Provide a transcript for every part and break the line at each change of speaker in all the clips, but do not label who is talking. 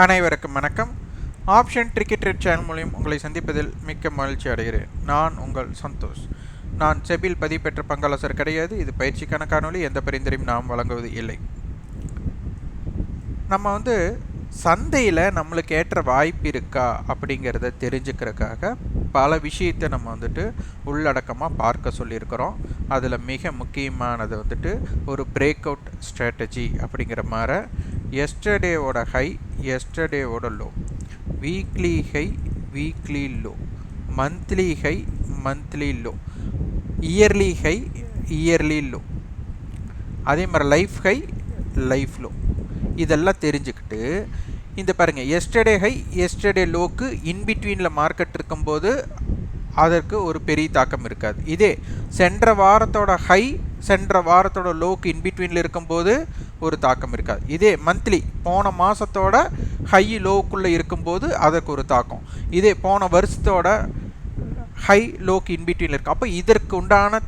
அனைவருக்கும் வணக்கம். Option cricket red channel மூலியம் உங்களை சந்திப்பதில் மிக்க மகிழ்ச்சி அடைகிறேன். நான் உங்கள் சந்தோஷ். நான் செபில் பதிவு பெற்ற பங்காளசர் கிடையாது. இது பயிற்சிக்கான காணொலி எந்த பரிந்துரையும் நாம் வழங்குவது இல்லை. நம்ம வந்து சந்தையில் நம்மளுக்கு ஏற்ற வாய்ப்பு இருக்கா அப்படிங்கிறத தெரிஞ்சுக்கிறதுக்காக பல விஷயத்தை நம்ம வந்துட்டு உள்ளடக்கமாக பார்க்க சொல்லியிருக்கிறோம். அதில் மிக முக்கியமானது வந்துட்டு ஒரு பிரேக் அவுட் ஸ்ட்ராட்டஜி அப்படிங்கிற மாதிரி எஸ்டர்டேவோட high எஸ்டர்டேவோட low. Weekly high weekly low. Monthly high monthly low. Yearly high yearly low. அதே மாதிரி லைஃப் ஹை லைஃப் லோ. இதெல்லாம் தெரிஞ்சுக்கிட்டு இந்த பாருங்கள் எஸ்டர்டே ஹை எஸ்டர்டே லோக்கு இன்பிட்வீனில் மார்க்கெட் இருக்கும்போது அதற்கு ஒரு பெரிய தாக்கம் இருக்காது. இதே சென்ற வாரத்தோட ஹை சென்ற வாரத்தோட லோக்கு இன்பிட்வீனில் இருக்கும்போது ஒரு தாக்கம் இருக்காது. இதே மந்த்லி போன மாதத்தோட ஹை லோக்குள்ளே இருக்கும்போது அதற்கு ஒரு தாக்கம். இதே போன வருஷத்தோட ஹை லோக்கு இன்பிட்வீனில் இருக்கும் அப்போ இதற்கு உண்டான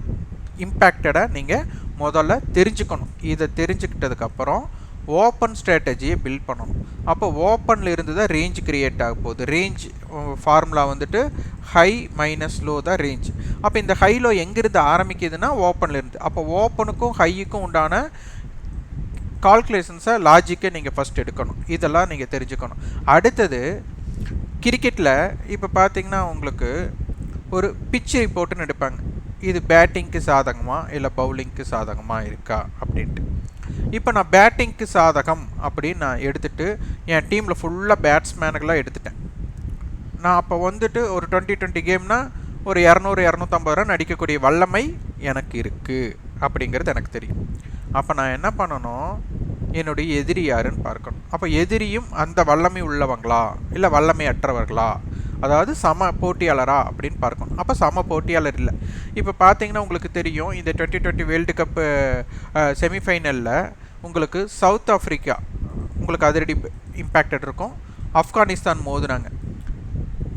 இம்பேக்டடை நீங்கள் முதல்ல தெரிஞ்சுக்கணும். இதை தெரிஞ்சுக்கிட்டதுக்கப்புறம் ஓப்பன் ஸ்ட்ராட்டஜியை பில்ட் பண்ணணும். அப்போ ஓப்பனில் இருந்து தான் ரேஞ்ச் க்ரியேட் ஆக போகுது. ரேஞ்ச் ஃபார்முலா வந்துட்டு ஹை மைனஸ் லோ தான் ரேஞ்ச் அப்போ இந்த ஹை லோ எங்கேருந்து ஆரம்பிக்குதுன்னா ஓப்பனில் இருந்து. அப்போ ஓப்பனுக்கும் ஹையுக்கும் உண்டான கால்குலேஷன்ஸை லாஜிக்கை நீங்கள் ஃபஸ்ட் எடுக்கணும். இதெல்லாம் நீங்கள் தெரிஞ்சுக்கணும். அடுத்தது கிரிக்கெட்டில் இப்போ பார்த்தீங்கன்னா உங்களுக்கு ஒரு பிச் ரிப்போர்ட்டுன்னு எடுப்பாங்க. இது பேட்டிங்க்கு சாதகமாக இல்லை பவுலிங்க்கு சாதகமாக இருக்கா? அப்படின்ட்டு. இப்போ நான் பேட்டிங்க்கு சாதகம் அப்படின்னு நான் எடுத்துகிட்டு என் டீமில் ஃபுல்லாக பேட்ஸ்மேனுக்கெல்லாம் எடுத்துட்டேன். நான் அப்போ வந்துட்டு ஒரு டுவெண்ட்டி டுவெண்ட்டி கேம்னா ஒரு இரநூறு இரநூத்தம்பது ரன் அடிக்கக்கூடிய வல்லமை எனக்கு இருக்குது அப்படிங்கிறது எனக்கு தெரியும். அப்போ நான் என்ன பண்ணணும்? என்னுடைய எதிரி யாருன்னு பார்க்கணும். அப்போ எதிரியும் அந்த வல்லமை உள்ளவங்களா? இல்லை வல்லமை அற்றவர்களா அதாவது சம போட்டியாளரா அப்படின்னு பார்க்கணும். அப்போ சம போட்டியாளர் இல்லை. இப்போ பார்த்தீங்கன்னா உங்களுக்கு தெரியும் இந்த டுவெண்ட்டி டுவெண்ட்டி வேர்ல்டு கப்பு செமிஃபைனலில் உங்களுக்கு சவுத் ஆஃப்ரிக்கா உங்களுக்கு அதிரடி இம்பேக்டட் இருக்கும். ஆப்கானிஸ்தான் மோதுனாங்க.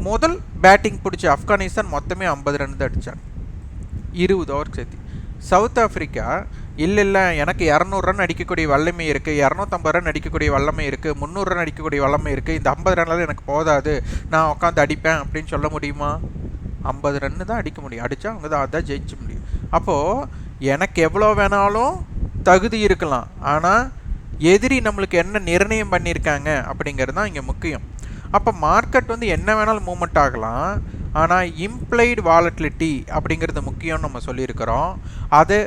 முதல் பேட்டிங் பிடிச்ச ஆப்கானிஸ்தான் மொத்தமே ஐம்பது ரன் தான் அடித்தாங்க இருபது ஓவர் சேர்த்து. சவுத் ஆஃப்ரிக்கா இல்லை இல்லை. எனக்கு இரநூறு ரன் அடிக்கக்கூடிய வல்லமை இருக்குது இரநூத்தம்பது ரன் அடிக்கக்கூடிய வல்லமை இருக்குது முந்நூறு ரன் அடிக்கக்கூடிய வல்லமை இருக்குது இந்த ஐம்பது ரன்லாம் எனக்கு போதாது. நான் உட்காந்து அடிப்பேன் அப்படின்னு சொல்ல முடியுமா? ஐம்பது ரன்னு தான் அடிக்க முடியும். அடித்தா அவங்க தான் அதான் ஜெயிச்ச முடியும். அப்போது எனக்கு எவ்வளோ வேணாலும் தகுதி இருக்கலாம். ஆனால் எதிரி நம்மளுக்கு என்ன நிர்ணயம் பண்ணியிருக்காங்க அப்படிங்கிறது தான் இங்கே முக்கியம். அப்போ மார்க்கெட் வந்து என்ன வேணாலும் மூமெண்ட் ஆகலாம். ஆனால் இம்ப்ளைடு வாலட்டிலிட்டி அப்படிங்கிறது முக்கியம்னு நம்ம சொல்லியிருக்கிறோம். அது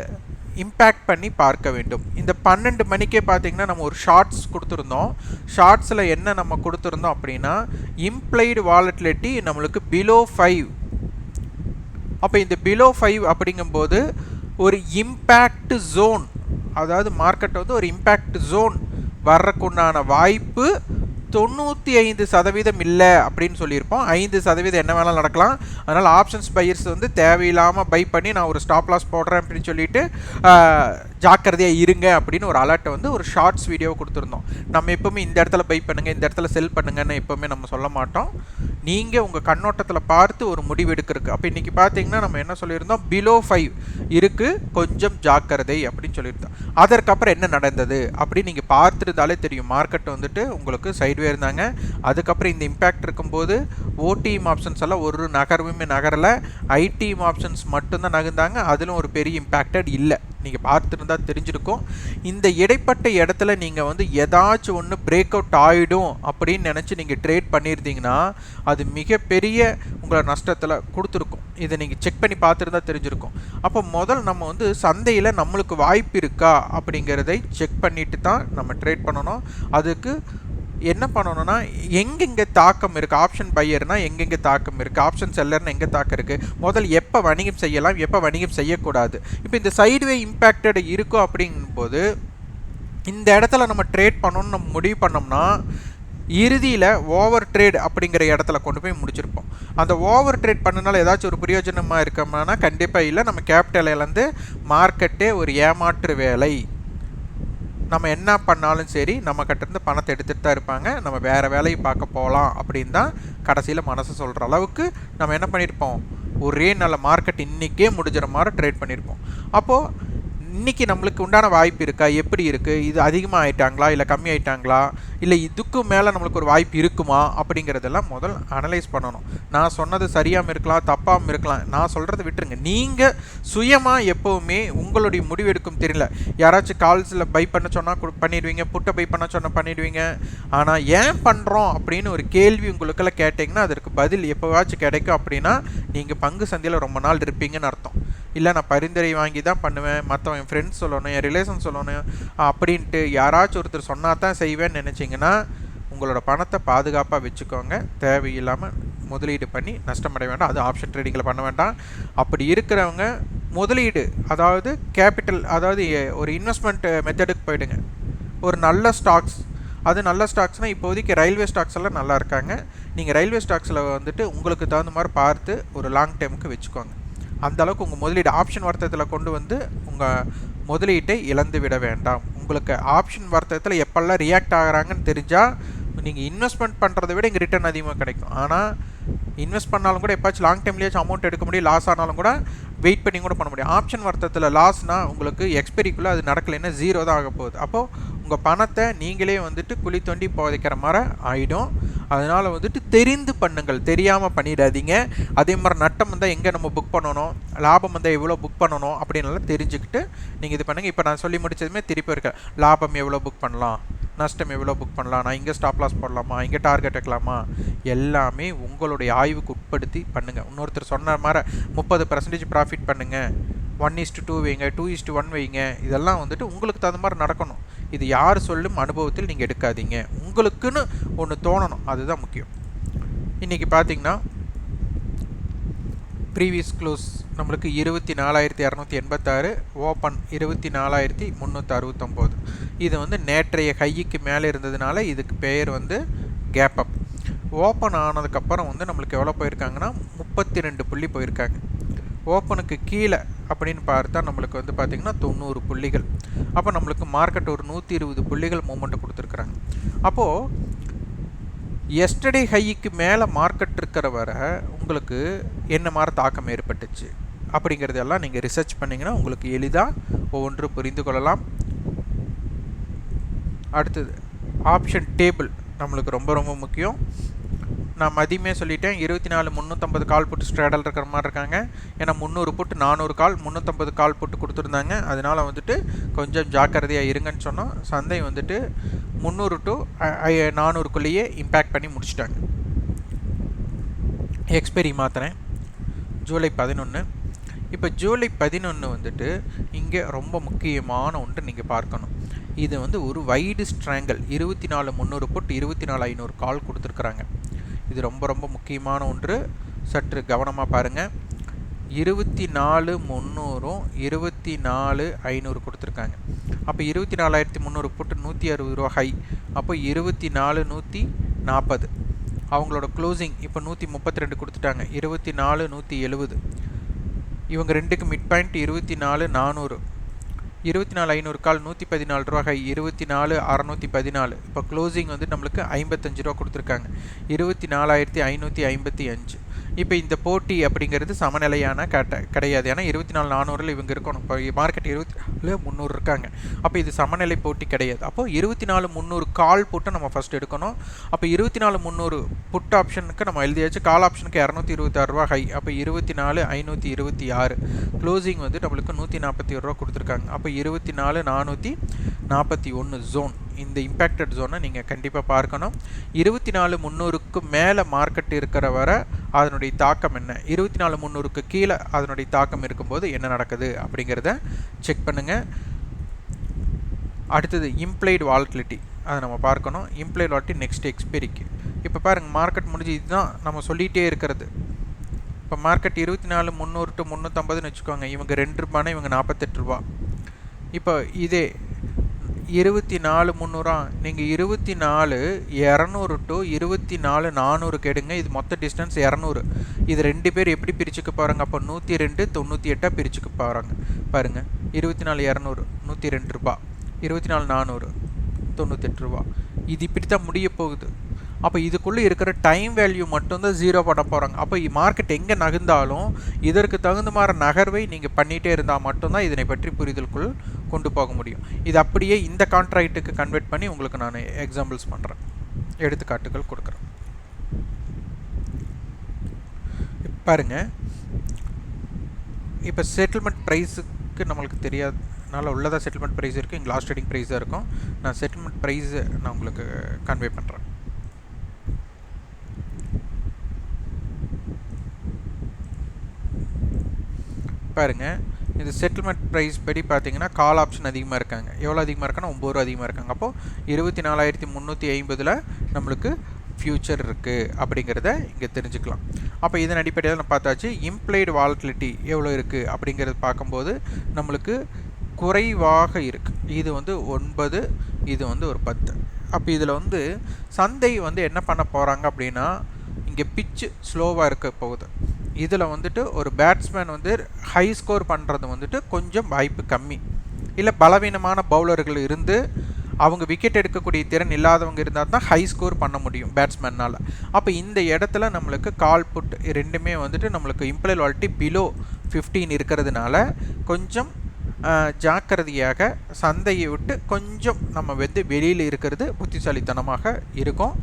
இம்பேக்ட் பண்ணி பார்க்க வேண்டும். இந்த பன்னெண்டு மணிக்கே பார்த்தீங்கன்னா நம்ம ஒரு ஷார்ட்ஸ் கொடுத்துருந்தோம். ஷார்ட்ஸில் என்ன நம்ம கொடுத்துருந்தோம் அப்படின்னா இம்ப்ளைடு வாலட்டிலிட்டி நம்மளுக்கு பிலோ ஃபைவ் அப்போ இந்த பிலோ ஃபைவ் அப்படிங்கும்போது ஒரு இம்பேக்ட் ஜோன் அதாவது மார்க்கெட் வந்து ஒரு இம்பேக்ட் ஜோன் வர்றக்குண்டான வாய்ப்பு தொண்ணூற்றி ஐந்து சதவீதம் இல்லை அப்படின்னு சொல்லியிருப்போம். ஐந்து சதவீதம் என்ன வேணாலும் நடக்கலாம். அதனால் ஆப்ஷன்ஸ் பையர்ஸ் வந்து தேவையில்லாமல் பை பண்ணி நான் ஒரு ஸ்டாப் லாஸ் போடுறேன் அப்படின்னு சொல்லிட்டு ஜாக்கிரதையாக இருங்க அப்படின்னு ஒரு அலர்ட்டை வந்து ஒரு ஷார்ட்ஸ் வீடியோ கொடுத்துருந்தோம். நம்ம எப்போவுமே இந்த இடத்துல பை பண்ணுங்கள் இந்த இடத்துல செல் பண்ணுங்கன்னு எப்போவுமே நம்ம சொல்ல மாட்டோம். நீங்கள் உங்கள் கண்ணோட்டத்தில் பார்த்து ஒரு முடிவு எடுக்கிறதுக்கு. அப்போ இன்றைக்கி பார்த்தீங்கன்னா நம்ம என்ன சொல்லியிருந்தோம்? பிலோ ஃபைவ் இருக்குது கொஞ்சம் ஜாக்கிரதை அப்படின்னு சொல்லியிருந்தோம். அதற்கப்புறம் என்ன நடந்தது? அப்படின்னு நீங்கள் பார்த்துருந்தாலே தெரியும். மார்க்கெட் வந்துட்டு உங்களுக்கு சைடுவே இருந்தாங்க. அதுக்கப்புறம் இந்த இம்பேக்ட் இருக்கும்போது ஓடிஎம் ஆப்ஷன்ஸ் எல்லாம் ஒரு நகர்வுமே நகரலை. ஐடிஎம் ஆப்ஷன்ஸ் மட்டும்தான் நகர்ந்தாங்க. அதிலும் ஒரு பெரிய இம்பேக்டட் இல்லை. நீங்கள் பார்த்துருந்தா தெரிஞ்சிருக்கும். இந்த இடைப்பட்ட இடத்துல நீங்கள் வந்து ஏதாச்சும் ஒன்று பிரேக் அவுட் ஆகிடும் அப்படின்னு நினச்சி நீங்கள் ட்ரேட் பண்ணியிருந்தீங்கன்னா அது மிகப்பெரிய உங்களை நஷ்டத்தில் கொடுத்துருக்கும். இதை நீங்கள் செக் பண்ணி பார்த்துருந்தா தெரிஞ்சிருக்கும். அப்போ முதல் நம்ம வந்து சந்தையில் நம்மளுக்கு வாய்ப்பு இருக்கா அப்படிங்கிறதை செக் பண்ணிட்டு தான் நம்ம ட்ரேட் பண்ணணும். அதுக்கு என்ன பண்ணணும்னா எங்கெங்கே தாக்கம் இருக்குது ஆப்ஷன் பையர்னா எங்கெங்கே தாக்கம் இருக்குது ஆப்ஷன் செல்லர்னு எங்கே தாக்கம் இருக்குது முதல் எப்போ வணிகம் செய்யலாம்? எப்போ வணிகம் செய்யக்கூடாது? இப்போ இந்த சைடுவே இம்பேக்டட் இருக்கும் அப்படிங்கும்போது இந்த இடத்துல நம்ம ட்ரேட் பண்ணணும்னு நம்ம முடிவு பண்ணோம்னா இறுதியில் ஓவர் ட்ரேட் அப்படிங்கிற இடத்துல கொண்டு போய் முடிச்சிருப்போம். அந்த ஓவர் ட்ரேட் பண்ணனால ஏதாச்சும் ஒரு பிரயோஜனமாக இருக்கோம்னா கண்டிப்பாக இல்லை. நம்ம கேபிட்டல் இழந்து மார்க்கெட்டே ஒரு ஏமாற்று வேலை. நம்ம என்ன பண்ணாலும் சரி நம்ம கிட்டேருந்து பணத்தை எடுத்துகிட்டு தான் இருப்பாங்க. நம்ம வேறு வேலையை பார்க்க போகலாம் அப்படின்னு தான் கடைசியில் மனசு சொல்கிற அளவுக்கு நம்ம என்ன பண்ணியிருப்போம் ஒரே நல்ல மார்க்கெட் இன்றைக்கே முடிஞ்சிற மாதிரி ட்ரேட் பண்ணியிருப்போம் அப்போது இன்றைக்கி நம்மளுக்கு உண்டான வாய்ப்பு இருக்கா? எப்படி இருக்குது இது அதிகமாக ஆயிட்டாங்களா இல்லை கம்மி ஆயிட்டாங்களா இல்லை இதுக்கு மேலே நம்மளுக்கு ஒரு வாய்ப்பு இருக்குமா? அப்படிங்கிறதெல்லாம் முதல் அனலைஸ் பண்ணணும். நான் சொன்னது சரியாமல் இருக்கலாம் தப்பாகவும் இருக்கலாம். நான் சொல்கிறத விட்டுருங்க. நீங்கள் சுயமாக எப்போவுமே உங்களுடைய முடிவெடுக்கும் தெரியல. யாராச்சும் கால்ஸில் பை பண்ண சொன்னால் பண்ணிடுவீங்க புட்டை பை பண்ண சொன்னால் பண்ணிடுவீங்க. ஆனால் ஏன் பண்ணுறோம் அப்படின்னு ஒரு கேள்வி உங்களுக்கெல்லாம் கேட்டிங்கன்னா அதற்கு பதில் எப்போவாச்சும் கிடைக்கும் அப்படின்னா நீங்கள் பங்கு சந்தையில் ரொம்ப நாள் இருப்பீங்கன்னு அர்த்தம். இல்லை நான் பரிந்துரை வாங்கி தான் பண்ணுவேன். மற்றவன் என் ஃப்ரெண்ட்ஸ் சொல்லணும் என் ரிலேஷன் சொல்லணும் அப்படின்ட்டு யாராச்சும் ஒருத்தர் சொன்னால் தான் செய்வேன்னு நினச்சிங்கன்னா உங்களோட பணத்தை பாதுகாப்பாக வச்சுக்கோங்க. தேவையில்லாமல் முதலீடு பண்ணி நஷ்டமடைய வேண்டாம். அது ஆப்ஷன் ட்ரேடிங்கில் பண்ண வேண்டாம். அப்படி இருக்கிறவங்க முதலீடு அதாவது கேபிட்டல் அதாவது ஒரு இன்வெஸ்ட்மெண்ட் மெத்தடுக்கு போயிடுங்க. ஒரு நல்ல ஸ்டாக்ஸ் அது நல்ல ஸ்டாக்ஸ்னால் இப்போதைக்கு ரயில்வே ஸ்டாக்ஸ் எல்லாம் நல்லா இருக்காங்க. நீங்கள் ரயில்வே ஸ்டாக்ஸில் வந்துட்டு உங்களுக்கு தகுந்த மாதிரி பார்த்து ஒரு லாங் டைமுக்கு வச்சுக்கோங்க. அந்த அளவுக்கு உங்கள் முதலீடு ஆப்ஷன் வர்த்தகத்தில் கொண்டு வந்து உங்கள் முதலீட்டை இழந்து விட வேண்டாம். உங்களுக்கு ஆப்ஷன் வர்த்தகத்தில் எப்பெல்லாம் ரியாக்ட் ஆகிறாங்கன்னு தெரிஞ்சால் நீங்கள் இன்வெஸ்ட்மெண்ட் பண்ணுறதை விட இங்கே ரிட்டர்ன் அதிகமாக கிடைக்கும். ஆனால் இன்வெஸ்ட் பண்ணாலும் கூட எப்பாச்சும் லாங் டைம்லேயாச்சும் அமௌண்ட் எடுக்க முடியும் லாஸ் ஆனாலும் கூட வெயிட் பண்ணி கூட பண்ண முடியும். ஆப்ஷன் வர்த்தகத்தில் லாஸ்னால் உங்களுக்கு எக்ஸ்பெரிக்குள்ளே அது நடக்கலைன்னா ஜீரோ தான் ஆக போகுது. அப்போது உங்கள் பணத்தை நீங்களே வந்துட்டு குழி தோண்டி புதைக்கிற மாதிரி ஆகிடும் அதனால் வந்துட்டு தெரிந்து பண்ணுங்கள். தெரியாமல் பண்ணிடாதீங்க. அதே மாதிரி நட்டம் வந்தால் எங்கே நம்ம புக் பண்ணணும்? லாபம் வந்தால் எவ்வளோ புக் பண்ணணும்? அப்படின்லாம் தெரிஞ்சுக்கிட்டு நீங்கள் இது பண்ணுங்கள் இப்போ நான் சொல்லி முடிச்சதுமே திருப்பி இருக்க லாபம் எவ்வளோ புக் பண்ணலாம்? நஷ்டம் எவ்வளோ புக் பண்ணலாம்? நான் இங்கே ஸ்டாப் லாஸ் போடலாமா? இங்கே டார்கெட் வைக்கலாமா? எல்லாமே உங்களுடைய ஆய்வுக்கு உட்படுத்தி பண்ணுங்கள் இன்னொருத்தர் சொன்ன மாதிரி முப்பது பர்சன்டேஜ் ப்ராஃபிட் பண்ணுங்கள் ஒன் இஸ்ட்டு டூ வைங்க. டூ இஸ்ட்டு ஒன் வைங்க. இதெல்லாம் வந்துட்டு உங்களுக்கு தகுந்த மாதிரி நடக்கணும். இது யார் சொல்லும் அனுபவத்தில் நீங்கள் எடுக்காதீங்க. உங்களுக்குன்னு ஒன்று தோணணும். அதுதான் முக்கியம். இன்றைக்கி பார்த்தீங்கன்னா ப்ரீவியஸ் க்ளோஸ் நம்மளுக்கு இருபத்தி நாலாயிரத்தி இரநூத்தி எண்பத்தாறு ஓப்பன் இருபத்தி நாலாயிரத்தி முந்நூற்றி அறுபத்தொம்போது. இது வந்து நேற்றைய ஹைக்கு மேலே இருந்ததுனால இதுக்கு பெயர் வந்து கேப் அப் ஓப்பன் ஆனதுக்கப்புறம் வந்து நம்மளுக்கு எவ்வளோ போயிருக்காங்கன்னா முப்பத்தி ரெண்டு புள்ளி போயிருக்காங்க. ஓப்பனுக்கு கீழே அப்படின்னு பார்த்தா நம்மளுக்கு வந்து பார்த்திங்கன்னா தொண்ணூறு புள்ளிகள். அப்போ நம்மளுக்கு மார்க்கெட் ஒரு நூற்றி இருபது புள்ளிகள் மூமெண்ட்டு கொடுத்துருக்குறாங்க. அப்போது எஸ்டர்டே ஹைக்கு மேலே மார்க்கெட் இருக்கிற வர உங்களுக்கு என்ன மாதிரி தாக்கம் ஏற்பட்டுச்சு? அப்படிங்கிறதெல்லாம் நீங்கள் ரிசர்ச் பண்ணிங்கன்னா உங்களுக்கு எளிதாக ஒவ்வொன்று புரிந்து கொள்ளலாம். அடுத்தது ஆப்ஷன் டேபிள் நம்மளுக்கு ரொம்ப ரொம்ப முக்கியம். நான் மதியமே சொல்லிட்டேன். இருபத்தி நாலு முந்நூற்றம்பது கால் புட்டு ஸ்ட்ராடல் இருக்கிற மாதிரி இருக்காங்க. ஏன்னா முந்நூறு புட்டு நானூறு கால் முந்நூற்றம்பது கால் புட்டு கொடுத்துருந்தாங்க. அதனால் வந்துட்டு கொஞ்சம் ஜாக்கிரதையாக இருங்கன்னு சொன்னோம். சந்தை வந்துட்டு முந்நூறு டு நானூறுக்குள்ளேயே இம்பேக்ட் பண்ணி முடிச்சிட்டாங்க. எக்ஸ்பெரி மாத்திரேன் ஜூலை பதினொன்று இப்போ ஜூலை பதினொன்று வந்துட்டு இங்கே ரொம்ப முக்கியமான ஒன்று நீங்கள் பார்க்கணும். இது வந்து ஒரு வைடு ஸ்ட்ராங்கல் இருபத்தி நாலு முந்நூறு புட் இருபத்தி நாலு ஐநூறு கால் கொடுத்துருக்குறாங்க. இது ரொம்ப ரொம்ப முக்கியமான ஒன்று. சற்று கவனமாக பாருங்கள் இருபத்தி நாலு முந்நூறும் இருபத்தி நாலு ஐநூறு கொடுத்துருக்காங்க. அப்போ இருபத்தி நாலாயிரத்தி முந்நூறு போட்டு நூற்றி அறுபது ரூபா ஹை அப்போ இருபத்தி நாலு நூற்றி நாற்பது அவங்களோட க்ளோசிங் இப்போ நூற்றி முப்பத்தி ரெண்டு கொடுத்துட்டாங்க. இருபத்தி நாலு நூற்றி எழுபது இவங்க ரெண்டுக்கு மிட் பாயிண்ட் இருபத்தி நாலு நானூறு. இருபத்தி நாலு ஐநூறு கால் நூற்றி பதினாலு ரூபா இருபத்தி நாலு அறநூற்றி பதினாலு இப்போ க்ளோசிங் வந்து நம்மளுக்கு ஐம்பத்தஞ்சு ரூபா கொடுத்துருக்காங்க. இருபத்தி நாலாயிரத்தி ஐநூற்றி ஐம்பத்தி அஞ்சு. இப்போ இந்த போட்டி அப்படிங்கிறது சமநிலையான கட்ட கிடையாது. ஏன்னா இருபத்தி நாலு நானூறில் இவங்க இருக்கணும். இப்போ மார்க்கெட் இருபத்தி நாலு முந்நூறு இருக்காங்க. அப்போ இது சமநிலை போட்டி கிடையாது. அப்போது இருபத்தி நாலு முந்நூறு கால் புட்டை நம்ம ஃபஸ்ட் எடுக்கணும். அப்போ இருபத்தி நாலு முந்நூறு புட் ஆப்ஷனுக்கு நம்ம எழுதியாச்சு. கால் ஆப்ஷனுக்கு இரநூத்தி இருபத்தாறு ரூபா ஹை அப்போ இருபத்தி நாலு ஐநூற்றி இருபத்தி ஆறு க்ளோசிங் வந்து நம்மளுக்கு நூற்றி நாற்பத்தி ஒரு ரூபா கொடுத்துருக்காங்க. அப்போ இருபத்தி நாலு நானூற்றி நாற்பத்தி ஒன்று ஜோன் இந்த இம்பேக்டட் ஜோனை நீங்கள் கண்டிப்பாக பார்க்கணும். இருபத்தி நாலு முந்நூறுக்கு மேலே மார்க்கெட் இருக்கிற வரை அதனுடைய தாக்கம் என்ன? இருபத்தி நாலு முந்நூறுக்கு கீழே அதனுடைய தாக்கம் இருக்கும்போது என்ன நடக்குது அப்படிங்கிறத செக் பண்ணுங்கள் அடுத்தது இம்ப்ளைடு வால்டிலிட்டி அதை நம்ம பார்க்கணும். இம்ப்ளைடு வால்ட்டி நெக்ஸ்ட் எக்ஸ்பெரிக்கு இப்போ பாருங்கள் மார்க்கெட் முடிஞ்சு இதுதான் நம்ம சொல்லிகிட்டே இருக்கிறது. இப்போ மார்க்கெட் இருபத்தி நாலு முந்நூறு டு முந்நூற்றம்பதுன்னு வச்சுக்கோங்க. இவங்க ரெண்டு ரூபானா இவங்க நாற்பத்தெட்டு ரூபா. இப்போ இதே இருபத்தி நாலு முந்நூறா? நீங்கள் இருபத்தி நாலு இரநூறு டு இருபத்தி நாலு நானூறு கெடுங்க. இது மொத்த டிஸ்டன்ஸ் இரநூறு. இது ரெண்டு பேர் எப்படி பிரிச்சுக்க போகிறாங்க அப்போ நூற்றி ரெண்டு தொண்ணூற்றி எட்டாக பிரிச்சுக்க போகிறாங்க பாருங்கள் இருபத்தி நாலு இரநூறு நூற்றி ரெண்டு ரூபா. இருபத்தி நாலு நானூறு தொண்ணூத்தெட்டு ரூபா. இது இப்படி தான் முடிய போகுது. அப்போ இதுக்குள்ளே இருக்கிற டைம் வேல்யூ மட்டும்தான் ஜீரோ பண்ண போகிறாங்க அப்போ மார்க்கெட் எங்கே நகர்ந்தாலும் இதற்கு தகுந்த மாதிரி நகர்வை நீங்கள் பண்ணிகிட்டே இருந்தால் மட்டும்தான் இதனை பற்றி புரிதலுக்குள் கொண்டு போக முடியும். இது அப்படியே இந்த கான்ட்ராக்ட்டுக்கு கன்வெர்ட் பண்ணி உங்களுக்கு நான் எக்ஸாம்பிள்ஸ் பண்ணுறேன் எடுத்துக்காட்டுகள் கொடுக்குறேன். பாருங்கள் இப்போ செட்டில்மெண்ட் ப்ரைஸுக்கு நம்மளுக்கு தெரியாதனால உள்ளதாக செட்டில்மெண்ட் ப்ரைஸ் இருக்குது இங்கே லாஸ்ட் ட்ரேடிங் ப்ரைஸாக இருக்கும். நான் செட்டில்மெண்ட் ப்ரைஸை நான் உங்களுக்கு கன்வே பண்ணுறேன் பாருங்கள் இது செட்டில்மெண்ட் ப்ரைஸ் படி பார்த்தீங்கன்னா கால் ஆப்ஷன் அதிகமாக இருக்காங்க. எவ்வளோ அதிகமாக இருக்காங்கன்னா ஒம்பது ரூபா அதிகமாக இருக்காங்க. அப்போது இருபத்தி நாலாயிரத்தி முந்நூற்றி ஐம்பதில் நம்மளுக்கு ஃப்யூச்சர் இருக்குது அப்படிங்கிறத இங்கே தெரிஞ்சுக்கலாம். அப்போ இதன் அடிப்படையில் நம்ம பார்த்தாச்சு இம்ப்ளைடு வாலட்டிலிட்டி எவ்வளோ இருக்குது அப்படிங்கிறது பார்க்கும்போது நம்மளுக்கு குறைவாக இருக்குது இது வந்து ஒன்பது இது வந்து ஒரு பத்து. அப்போ இதில் வந்து சந்தை வந்து என்ன பண்ண போகிறாங்க அப்படின்னா இங்கே பிச்சு ஸ்லோவாக இருக்க போகுது. இதில் வந்துட்டு ஒரு பேட்ஸ்மேன் வந்து ஹை ஸ்கோர் பண்ணுறது வந்துட்டு கொஞ்சம் வாய்ப்பு கம்மி. இல்லை பலவீனமான பவுலர்கள் இருந்து அவங்க விக்கெட் எடுக்கக்கூடிய திறன் இல்லாதவங்க இருந்தால் தான் ஹை ஸ்கோர் பண்ண முடியும் பேட்ஸ்மேனால் அப்போ இந்த இடத்துல நம்மளுக்கு கால் புட் ரெண்டுமே வந்துட்டு நம்மளுக்கு இம்ப்ளாய் வாலிட்டி பிலோ ஃபிஃப்டீன் இருக்கிறதுனால கொஞ்சம் ஜாக்கிரதையாக சந்தையை விட்டு கொஞ்சம் நம்ம வந்து வெளியில் இருக்கிறது புத்திசாலித்தனமாக இருக்கும்.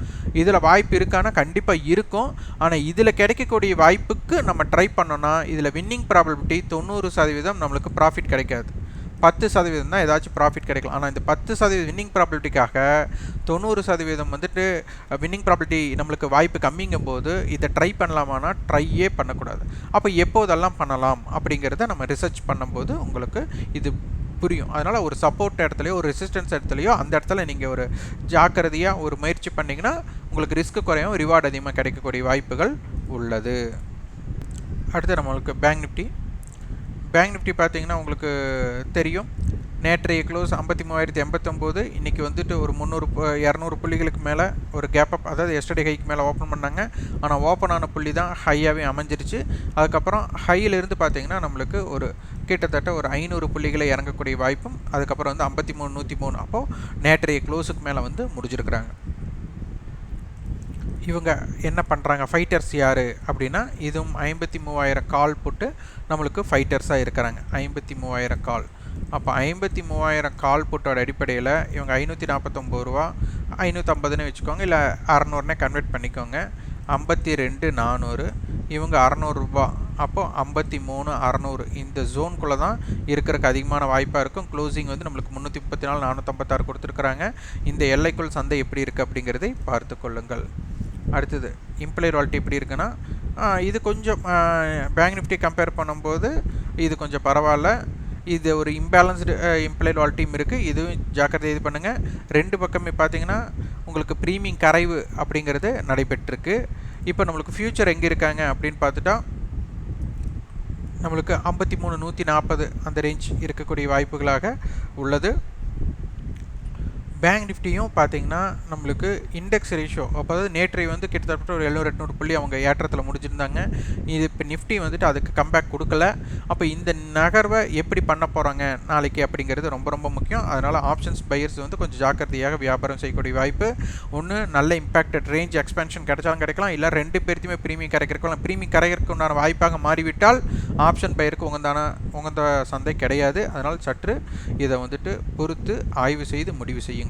இதில் வாய்ப்பு இருக்கானா? கண்டிப்பாக இருக்கும். ஆனால் இதில் கிடைக்கக்கூடிய வாய்ப்புக்கு நம்ம ட்ரை பண்ணோன்னா இதில் வின்னிங் ப்ராபபிலிட்டி தொண்ணூறு சதவீதம் நம்மளுக்கு ப்ராஃபிட் கிடைக்காது. பத்து சதவீதம் தான் ஏதாச்சும் ப்ராஃபிட் கிடைக்கலாம். ஆனால் இந்த பத்து சதவீதம் வின்னிங் ப்ராபிலிட்டிக்காக தொண்ணூறு சதவீதம் வந்துட்டு வின்னிங் ப்ராபிலிட்டி நம்மளுக்கு வாய்ப்பு கம்மிங்கும் போது இதை ட்ரை பண்ணலாமானா ட்ரையே பண்ணக்கூடாது. அப்போ எப்போதெல்லாம் பண்ணலாம் அப்படிங்கிறத நம்ம ரிசர்ச் பண்ணும்போது உங்களுக்கு இது புரியும். அதனால் ஒரு சப்போர்ட் இடத்துலையோ ஒரு ரெசிஸ்டன்ஸ் இடத்துலையோ அந்த இடத்துல நீங்கள் ஒரு ஜாக்கிரதையாக ஒரு முயற்சி பண்ணிங்கன்னா உங்களுக்கு ரிஸ்க் குறையும் ரிவார்டு அதிகமாக கிடைக்கக்கூடிய வாய்ப்புகள் உள்ளது. அடுத்து நம்மளுக்கு பேங்க் நிஃப்டி பேங்க் நிஃப்டி பார்த்தீங்கன்னா உங்களுக்கு தெரியும். நேற்றைய க்ளோஸ் ஐம்பத்தி மூவாயிரத்தி எண்பத்தொம்போது இன்றைக்கி வந்துட்டு ஒரு முந்நூறு இரநூறு புள்ளிகளுக்கு மேலே ஒரு கேப் அப் அதாவது எஸ்டடி ஹைக்கு மேலே ஓப்பன் பண்ணாங்க. ஆனால் ஓப்பன் ஆன புள்ளி தான் ஹையாகவே அமைஞ்சிருச்சு. அதுக்கப்புறம் ஹையிலிருந்து பார்த்தீங்கன்னா நம்மளுக்கு ஒரு கிட்டத்தட்ட ஒரு ஐநூறு புள்ளிகளை இறங்கக்கூடிய வாய்ப்பும் அதுக்கப்புறம் வந்து ஐம்பத்தி மூணு நூற்றி மூணு. அப்போது நேற்றைய க்ளோஸுக்கு மேலே வந்து முடிஞ்சிருக்கிறாங்க. இவங்க என்ன பண்ணுறாங்க ஃபைட்டர்ஸ் யார்? அப்படின்னா இதுவும் ஐம்பத்தி மூவாயிரம் கால் போட்டு நம்மளுக்கு ஃபைட்டர்ஸாக இருக்கிறாங்க. ஐம்பத்தி மூவாயிரம் கால். அப்போ ஐம்பத்தி மூவாயிரம் கால் புட்டோட அடிப்படையில் இவங்க ஐநூற்றி நாற்பத்தொம்பது ரூபா ஐநூற்றம்பதுன்னு வச்சுக்கோங்க இல்லை அறநூறுனே கன்வெர்ட் பண்ணிக்கோங்க. ஐம்பத்தி ரெண்டு நானூறு இவங்க அறநூறுரூபா அப்போது ஐம்பத்தி மூணு அறநூறு. இந்த ஜோனுக்குள்ளே தான் இருக்கிறதுக்கு அதிகமான வாய்ப்பாக இருக்கும். க்ளோசிங் வந்து நம்மளுக்கு முந்நூற்றி முப்பத்தி நாலு நானூற்றம்பத்தாறு கொடுத்துருக்குறாங்க. இந்த எல்லைக்குள் சந்தை எப்படி இருக்குது அப்படிங்கிறதை பார்த்து கொள்ளுங்கள். அடுத்தது இம்ப்ளைட் வால்ட்டி எப்படி இருக்குன்னா இது கொஞ்சம் பேங்க் நிஃப்டி கம்பேர் பண்ணும்போது இது கொஞ்சம் பரவாயில்ல. இது ஒரு இம்பேலன்ஸ்டு இம்ப்ளாய்ட் டீம் இருக்குது இதுவும் ஜாக்கிரதை இது பண்ணுங்கள் ரெண்டு பக்கமே பார்த்தீங்கன்னா உங்களுக்கு ப்ரீமியம் கரைவு அப்படிங்கிறது நடைபெற்றிருக்கு. இப்போ நம்மளுக்கு ஃப்யூச்சர் எங்கே இருக்காங்க அப்படின்னு பார்த்துட்டா நம்மளுக்கு ஐம்பத்தி மூணு நூற்றி நாற்பது அந்த ரேஞ்ச் இருக்கக்கூடிய வாய்ப்புகளாக உள்ளது. பேங்க் நிஃப்டியும் பார்த்தீங்கன்னா நம்மளுக்கு இண்டெக்ஸ் ரேஷியோ அப்போ அதாவது நேற்றை வந்து கிட்டத்தட்ட ஒரு எழுநூறு எட்நூறு புள்ளி அவங்க ஏற்றத்தில் முடிஞ்சிருந்தாங்க. இது இப்போ நிஃப்டி வந்துட்டு அதுக்கு கம்பேக் கொடுக்கல. அப்போ இந்த நகர்வை எப்படி பண்ண போகிறாங்க நாளைக்கு அப்படிங்கிறது ரொம்ப ரொம்ப முக்கியம். அதனால் ஆப்ஷன்ஸ் பையர்ஸ் வந்து கொஞ்சம் ஜாக்கிரதையாக வியாபாரம் செய்யக்கூடிய வாய்ப்பு. ஒன்று நல்ல இம்பாக்டட் ரேஞ்ச் எக்ஸ்பென்ஷன் கிடைச்சாலும் கிடைக்கலாம். இல்லை ரெண்டு பேர்த்தையுமே ப்ரீமியம் கரைக்கிறக்கலாம் ப்ரீமியம் கரைக்கிறதுக்கு உண்டான வாய்ப்பாக மாறிவிட்டால் ஆப்ஷன் பையருக்கு உங்கந்தான உகந்த சந்தை கிடையாது. அதனால் சற்று இதை வந்துட்டு பொறுத்து ஆய்வு செய்து முடிவு செய்யுங்கள்.